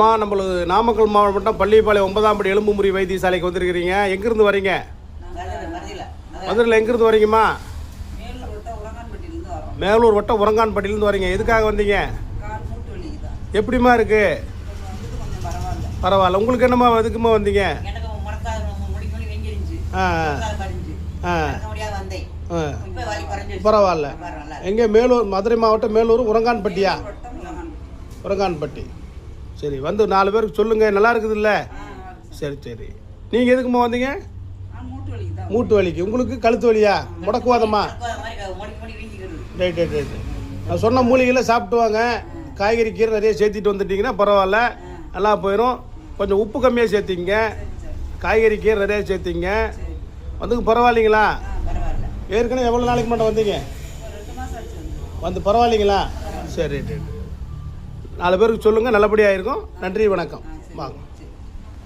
அம்மா நம்மளுக்கு நாமக்கல் மாவட்டம் பள்ளிப்பாளையம் ஒன்பதாம் படி எலும்புமுறி வைத்தியசாலைக்கு வந்திருக்கிறீங்க. எங்கேருந்து வரீங்க? மதுரையில் எங்கேருந்து வரீங்கம்மா? மேலூர் வட்டம் உரங்கான்பட்டியிலேருந்து வரீங்க. எதுக்காக வந்தீங்க? எப்படிமா எப்படிம்மா இருக்கு? பரவாயில்ல. உங்களுக்கு என்னம்மா எதுக்குமா வந்தீங்க? ஆ ஆ. ஆ. பரவாயில்ல. எங்கே? மேலூர் மதுரை மாவட்டம் மேலூர் உரங்கான்பட்டியா உரங்கான்பட்டி சரி வந்து நாலு பேருக்கு சொல்லுங்கள் நல்லா இருக்குதுல்ல? சரி சரி. நீங்கள் எதுக்குமா வந்தீங்க? மூட்டு வலிக்கு. உங்களுக்கு கழுத்து வலியா? முடக்குவாதம்மா. ரைட் ரைட் ரைட் நான் சொன்ன மூலிகையில் சாப்பிட்டு வாங்க காய்கறி கீரை நிறைய சேர்த்திட்டு வந்துட்டீங்கன்னா பரவாயில்ல. நல்லா போயிடும் கொஞ்சம் உப்பு கம்மியாக சேர்த்திங்க. காய்கறி கீரை நிறைய சேர்த்திங்க. வந்து பரவாயில்லைங்களா? ஏற்கனவே எவ்வளோ நாளைக்கு மட்டும் வந்தீங்க? வந்து வந்து பரவாயில்லைங்களா? சரி ரைட் ரைட் நாலு பேருக்கு சொல்லுங்கள் நல்லபடியாக இருக்கும் நன்றி வணக்கம். வாங்க.